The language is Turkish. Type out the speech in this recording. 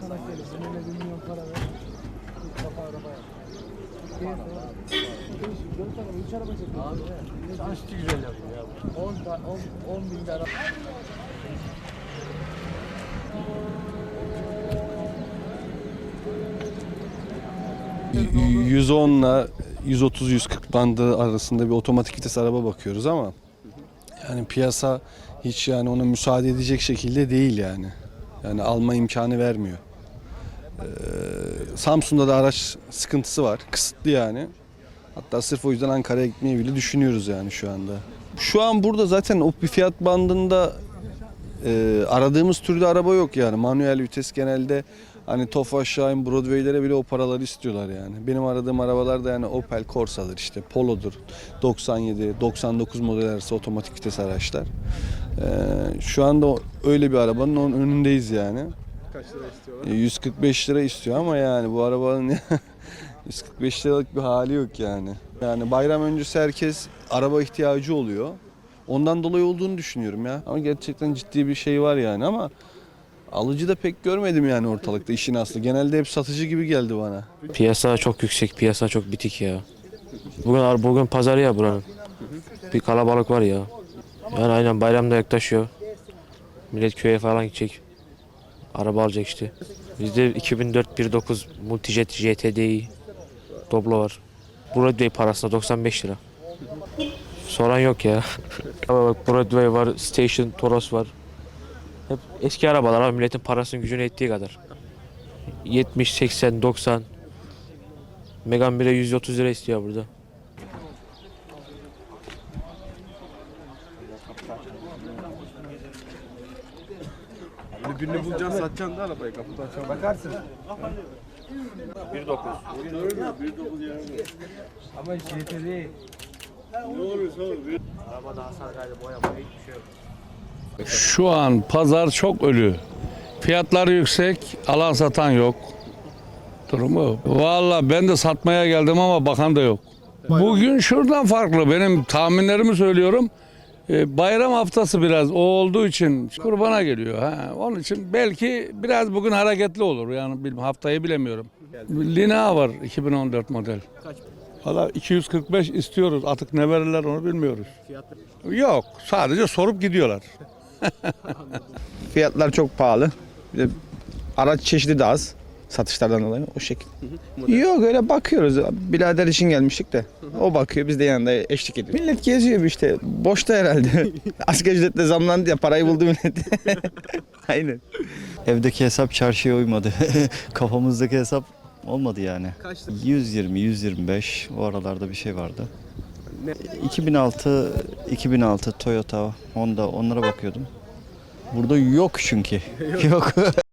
Para gelir. Seninle bir milyon para ver. Bir kafa araba yap. Dört tane, üç araba çekiyor. Açtı güzel yapıyor ya. 10 ta- 10 10 bin de 110 ile 130-140 bandı arasında bir otomatik vites araba bakıyoruz ama yani piyasa hiç yani ona müsaade edecek şekilde değil yani. Yani alma imkanı vermiyor. Ee, Samsun'da da araç sıkıntısı var. Kısıtlı yani. Hatta sırf o yüzden Ankara'ya gitmeyi bile düşünüyoruz yani şu anda. Şu an burada zaten o bir fiyat bandında e, aradığımız türde araba yok yani. Manuel vites genelde hani Tofaş, Şahin, Broadway'lere bile o paraları istiyorlar yani. Benim aradığım arabalar da yani Opel Corsa'dır işte Polo'dur. 97, 99 model arası otomatik vites araçlar. E, şu anda öyle bir arabanın onun önündeyiz yani. Kaç lira istiyorlar? E, 145 lira istiyor ama yani bu arabanın 145 liralık bir hali yok yani. Yani bayram öncesi herkes araba ihtiyacı oluyor. Ondan dolayı olduğunu düşünüyorum ya. Ama gerçekten ciddi bir şey var yani ama alıcı da pek görmedim yani ortalıkta işin aslı. Genelde hep satıcı gibi geldi bana. Piyasa çok yüksek, piyasa çok bitik ya. Bugün bugün pazarı ya buranın. Bir kalabalık var ya. Yani aynen bayramda yaklaşıyor. Millet köye falan gidecek. Araba alacak işte. Bizde 2004 1.9 Multijet JTDI Doblo var. Broadway parasına 95 lira. Soran yok ya. Ama bak Broadway var, Station, Toros var. Hep eski arabalar ama milletin parasının gücüne ettiği kadar. 70, 80, 90. Megan 1'e 130 lira istiyor burada. Birini bulacaksın satacaksın da arabayı kapıda açacaksın. Bakarsın. 1.9. Ama JT değil. Arabada hasar kaydı boyama hiçbir şey yok. Şu an pazar çok ölü. Fiyatlar yüksek, alan satan yok. Durumu. Valla ben de satmaya geldim ama bakan da yok. Bugün şuradan farklı. Benim tahminlerimi söylüyorum. Ee, Bayram haftası biraz o olduğu için kurbana geliyor. Ha. Onun için belki biraz bugün hareketli olur. Yani bilmem, haftayı bilemiyorum. Lina var 2014 model. Valla 245 istiyoruz. Artık ne verirler onu bilmiyoruz. Yok. Sadece sorup gidiyorlar. Fiyatlar çok pahalı. Bir de araç çeşidi de az. Satışlardan dolayı o şekil. Yok öyle bakıyoruz. Birader için gelmiştik de. O bakıyor biz de yanında eşlik ediyoruz. Millet geziyor işte. Boşta herhalde. Asgari ücretle zamlandı ya parayı buldu millet. Aynen. Evdeki hesap çarşıya uymadı. Kafamızdaki hesap olmadı yani. Kaçtı? 120, 125 o aralarda bir şey vardı. 2006, 2006 Toyota, Honda onlara bakıyordum. Burada yok çünkü. yok.